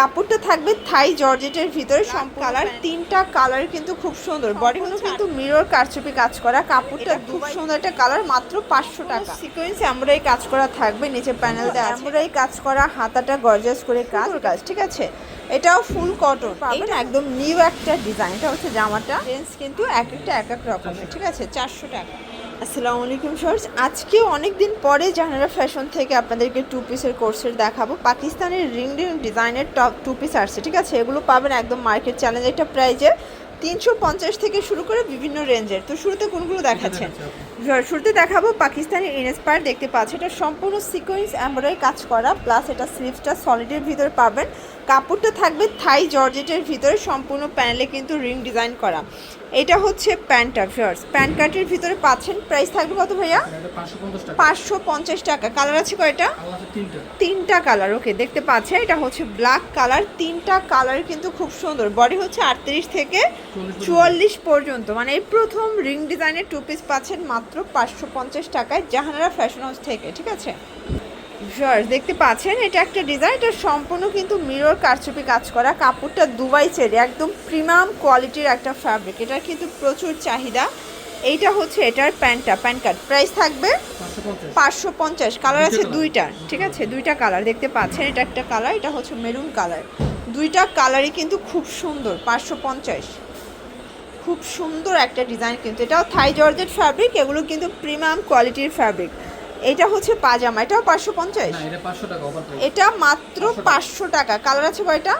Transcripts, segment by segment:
কাপড়টা থাকবে থাই জর্জেটের ভিতরে। সব কালার তিনটা কালার কিন্তু খুব সুন্দর। বডিগুলো কিন্তু মিরর কারচুপি কাজ করা। কাপড়টা খুব সুন্দর একটা কালার মাত্র পাঁচশো টাকা। সিকোয়েন্স এমরাই কাজ করা থাকবে নিচে প্যানেল দেওয়া এমরাই কাজ করা হাতাটা গর্জাস করে কাজ। কাজ ঠিক আছে? এটাও ফুল কটন পাবেন একদম নিউ একটা ডিজাইন এটা হচ্ছে জামাটা। রেঞ্জ কিন্তু এক একটা এক এক রকমের ঠিক আছে? চারশো টাকা। আসসালামু আলাইকুম শর্টস আজকে অনেক দিন পরে জাহানারা ফ্যাশন থেকে আপনাদেরকে টু পিসের কোর্সের দেখাবো। পাকিস্তানের রিং রিং ডিজাইনের টপ টু পিস আসছে ঠিক আছে? এগুলো পাবেন একদম মার্কেট চ্যালেঞ্জ একটা প্রাইজে তিনশো পঞ্চাশ থেকে শুরু করে বিভিন্ন রেঞ্জের। তো শুরুতে কোনগুলো দেখাচ্ছেন? শুরুতে দেখাবো পাকিস্তানি ইনস্পায়ার দেখতে পাচ্ছি এটা সম্পূর্ণ সিকোয়েন্স এমব্রয়ডারি কাজ করা প্লাস এটা স্লিভসটা সলিডের ভিতরে পাবেন। কাপড়টা থাকবে থাই জর্জেটের ভিতরে সম্পূর্ণ প্যানেলে কিন্তু রিং ডিজাইন করা। এটা হচ্ছে প্যান্টটা ফিয়ার্স প্যান্ট কার্টের ভিতরে পাচ্ছেন প্রাইস থাকবে কত ভাইয়া? পাঁচশো পঞ্চাশ টাকা। কালার আছে কয়টা? তিনটা। কালার ওকে দেখতে পাচ্ছেন এটা হচ্ছে ব্ল্যাক কালার তিনটা কালার কিন্তু খুব সুন্দর। বডি হচ্ছে আটত্রিশ থেকে চুয়াল্লিশ পর্যন্ত। মানে এই প্রথম রিং ডিজাইনের টু পিস পাচ্ছেন মাত্র পাঁচশো পঞ্চাশ টাকায় জাহানারা ফ্যাশন হাউস থেকে ঠিক আছে? ভিউয়ার্স দেখতে পাচ্ছেন এটা একটা ডিজাইন এটা সম্পূর্ণ কিন্তু মিরর কারচুপি কাজ করা। কাপড়টা দুবাই চেরি একদম প্রিমিয়াম কোয়ালিটির একটা ফ্যাব্রিক এটার কিন্তু প্রচুর চাহিদা। এইটা হচ্ছে এটার প্যান্টটা প্যান্ট কার্ড। প্রাইস থাকবে পাঁচশো পঞ্চাশ। কালার আছে দুইটা ঠিক আছে? দুইটা কালার দেখতে পাচ্ছেন এটা একটা কালার এটা হচ্ছে মেরুন কালার দুইটা কালারই কিন্তু খুব সুন্দর পাঁচশো পঞ্চাশ। খুব সুন্দর একটা ডিজাইন কিন্তু। এটাও থাই জর্জেট ফ্যাব্রিক এগুলো কিন্তু প্রিমিয়াম কোয়ালিটির ফ্যাব্রিক এটা হচ্ছে পাজামা এটাও পাঁচশো পঞ্চাশ? এটা মাত্র পাঁচশো টাকা। কালার আছে কয়টা?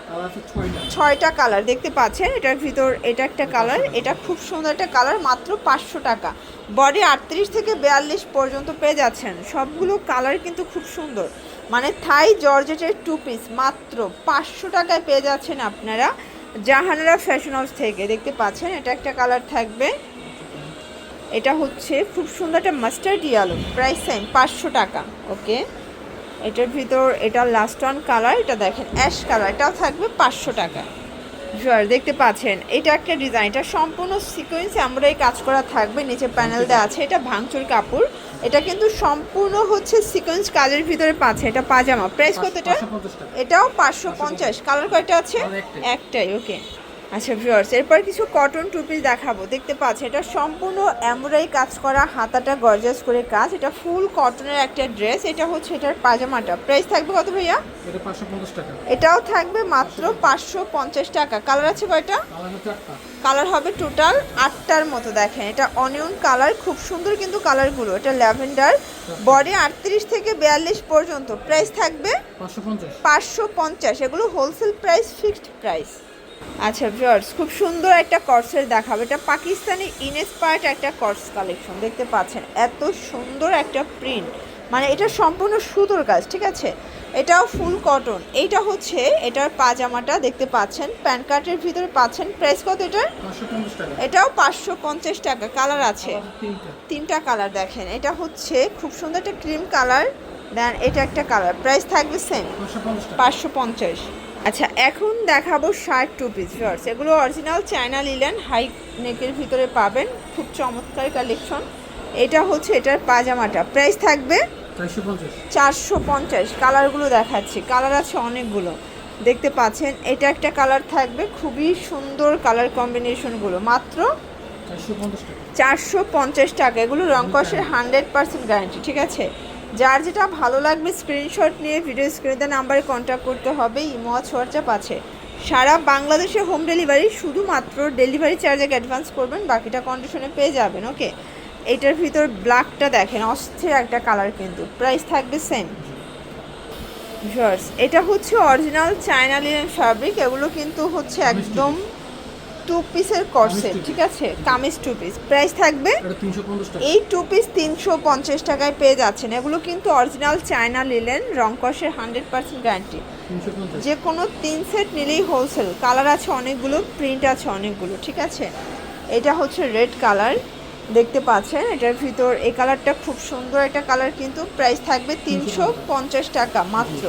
ছয়টা। কালার দেখতে পাচ্ছেন? এটার ভিতর এটা একটা কালার এটা খুব সুন্দর একটা কালার মাত্র পাঁচশো টাকা। বডি আটত্রিশ থেকে বিয়াল্লিশ পর্যন্ত পেয়ে যাচ্ছেন। সবগুলো কালার কিন্তু খুব সুন্দর। মানে থাই জর্জেটের টু পিস মাত্র পাঁচশো টাকায় পেয়ে যাচ্ছেন আপনারা জাহানারা ফ্যাশন হাউস থেকে। দেখতে পাচ্ছেন? এটা একটা কালার থাকবে। এটা হচ্ছে খুব সুন্দর একটা মাস্টার্ড ইয়ালো প্রাইস সেম পাঁচশো টাকা ওকে এটার ভিতর এটা লাস্ট ওয়ান কালার এটা দেখেন অ্যাশ কালার এটাও থাকবে পাঁচশো টাকা। জুয়ার দেখতে পাচ্ছেন এটা একটা ডিজাইন এটা সম্পূর্ণ সিকোয়েন্স আমরা এই কাজ করা থাকবে নিচে প্যানেল দেওয়া আছে এটা ভাঙচুর কাপড় এটা কিন্তু সম্পূর্ণ হচ্ছে সিকোয়েন্স কাজের ভিতরে পাচ্ছে এটা পাজামা প্রাইস কতটা এটাও পাঁচশো পঞ্চাশ কালার কয়টা আছে? একটাই। ওকে আচ্ছা ভিউয়ার্স এরপর কিছু কটন টু পিস দেখাবো। দেখতে পাচ্ছেন এটা সম্পূর্ণ এমব্রয়ডারি কাজ করা হাতাটা গর্জাস করে কাজ। এটা ফুল কটনের একটা ড্রেস এটা হচ্ছে এটার পাজামাটা। প্রাইস থাকবে কত ভাইয়া? এটাও থাকবে মাত্র পাঁচশো পঞ্চাশ টাকা। কালার আছে কয়টা? কালার হবে টোটাল আটটার মতো দেখেন। এটা অনিয়ন কালার খুব সুন্দর কিন্তু কালারগুলো এটা ল্যাভেন্ডার বডি আটত্রিশ থেকে বিয়াল্লিশ পর্যন্ত। প্রাইস থাকবে পাঁচশো পঞ্চাশ। এগুলো হোলসেল প্রাইস ফিক্সড প্রাইস আচ্ছা ভিউয়ার্স খুব সুন্দর একটা কর্সের দেখাবো। এটা পাকিস্তানি ইনস্পায়ার্ড একটা কর্স কালেকশন দেখতে পাচ্ছেন। এত সুন্দর একটা প্রিন্ট মানে এটা সম্পূর্ণ সুতোর কাজ ঠিক আছে? এটাও ফুল কটন এইটা হচ্ছে এটার পাজামাটা দেখতে পাচ্ছেন। প্যান কার্টের ভিতরে পাচ্ছেন। প্রাইস কত এটার? এটাও পাঁচশো পঞ্চাশ টাকা। কালার আছে। তিনটা। কালার দেখেন। এটা হচ্ছে খুব সুন্দর একটা ক্রিম কালার দেন এটা একটা কালার প্রাইস থাকবে সেম পাঁচশো পঞ্চাশ। আচ্ছা এখন দেখাবো শার্ট টু পিস ফিয়ার্স এগুলো অরিজিনাল চায়না লিলেন হাই নেকের ভিতরে পাবেন। খুব চমৎকার কালেকশন এটা হচ্ছে এটার পাজামাটা। প্রাইস থাকবে চারশো পঞ্চাশ। কালারগুলো দেখাচ্ছি। কালার আছে অনেকগুলো। দেখতে পাচ্ছেন এটা একটা কালার থাকবে। খুবই সুন্দর কালার কম্বিনেশনগুলো মাত্র চারশো পঞ্চাশ টাকা। এগুলো রং কষের হান্ড্রেড পার্সেন্ট গ্যারান্টি ঠিক আছে? যার যেটা ভালো লাগবে স্ক্রিনশট নিয়ে ভিডিও স্ক্রিনে নাম্বারে কন্ট্যাক্ট করতে হবে ইমো হোয়াটসঅ্যাপ আছে। সারা বাংলাদেশে হোম ডেলিভারি শুধুমাত্র ডেলিভারি চার্জে অ্যাডভান্স করবেন বাকিটা কন্ডিশনে পেয়ে যাবেন ওকে এটার ভিতর ব্ল্যাকটা দেখেন অস্থির একটা কালার কিন্তু। প্রাইস থাকবে সেম ভিউয়ার্স এটা হচ্ছে অরিজিনাল চায়না লিনেন ফ্যাব্রিক এগুলো কিন্তু হচ্ছে একদম টু পিসের কর্সেট ঠিক আছে? কামিজ টু পিস প্রাইস থাকবে এই টু পিস তিনশো পঞ্চাশ টাকায় পেয়ে যাচ্ছেন। এগুলো কিন্তু অরিজিনাল চায়না লিলেন রং কষের হান্ড্রেড পার্সেন্ট গ্যারান্টি যে কোনো তিন সেট নিলেই হোলসেল কালার আছে অনেকগুলো প্রিন্ট আছে অনেকগুলো ঠিক আছে? এটা হচ্ছে রেড কালার দেখতে পাচ্ছেন? এটার ভিতর এই কালারটা খুব সুন্দর একটা কালার কিন্তু প্রাইস থাকবে তিনশো পঞ্চাশ টাকা মাত্র।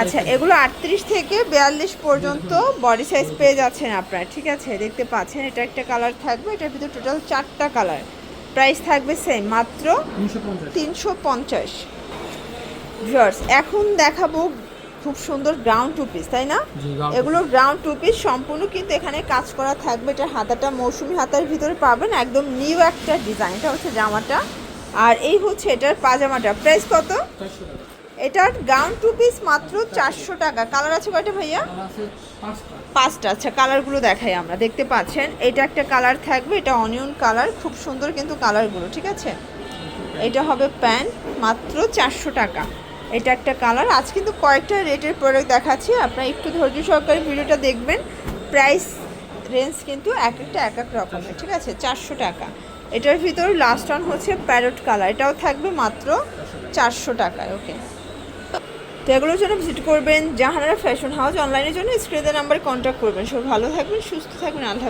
আচ্ছা এগুলো আটত্রিশ থেকে বিয়াল্লিশ পর্যন্ত বডি সাইজ পেয়ে যাচ্ছেন আপনারা ঠিক আছে? দেখতে পাচ্ছেন এটা একটা কালার থাকবে এটার ভিতর টোটাল চারটা কালার প্রাইস থাকবে সেম মাত্র তিনশো পঞ্চাশ। ভিউয়ার্স এখন দেখাবো খুব সুন্দর গ্রাউন্ড টু পিস তাই না? এগুলো গ্রাউন্ড টু পিস সম্পূর্ণ কিন্তু এখানে কাজ করা থাকবে। এটা হাতাটা মৌসুমি হাতার ভিতরে পাবেন একদম নিউ একটা ডিজাইন এটা হচ্ছে জামাটা। আর এই হচ্ছে এটার পাজামাটা। প্রাইস কত? এটার গাউন টু পিস মাত্র চারশো টাকা। কালার আছে কয়টা ভাইয়া? পাঁচটা। আচ্ছা কালারগুলো দেখাই আমরা। দেখতে পাচ্ছেন এটা একটা কালার থাকবে এটা অনিয়ন কালার খুব সুন্দর কিন্তু কালারগুলো ঠিক আছে? এটা হবে প্যান্ট মাত্র চারশো টাকা। এটা একটা কালার আজ কিন্তু কয়েকটা রেটের প্রোডাক্ট দেখাচ্ছি আপনারা একটু ধৈর্য সহকারে ভিডিওটা দেখবেন। প্রাইস রেঞ্জ কিন্তু এক একটা এক এক রকমের ঠিক আছে? চারশো টাকা। এটার ভিতর লাস্ট ওয়ান হচ্ছে প্যারট কালার এটাও থাকবে মাত্র চারশো টাকায় ওকে তো এগুলোর জন্য ভিজিট করবেন জাহানারা ফ্যাশন হাউস অনলাইনের জন্য স্ক্রিনের নাম্বারে কন্ট্যাক্ট করবেন সব ভালো থাকবেন, সুস্থ থাকবেন, আল্লাহ।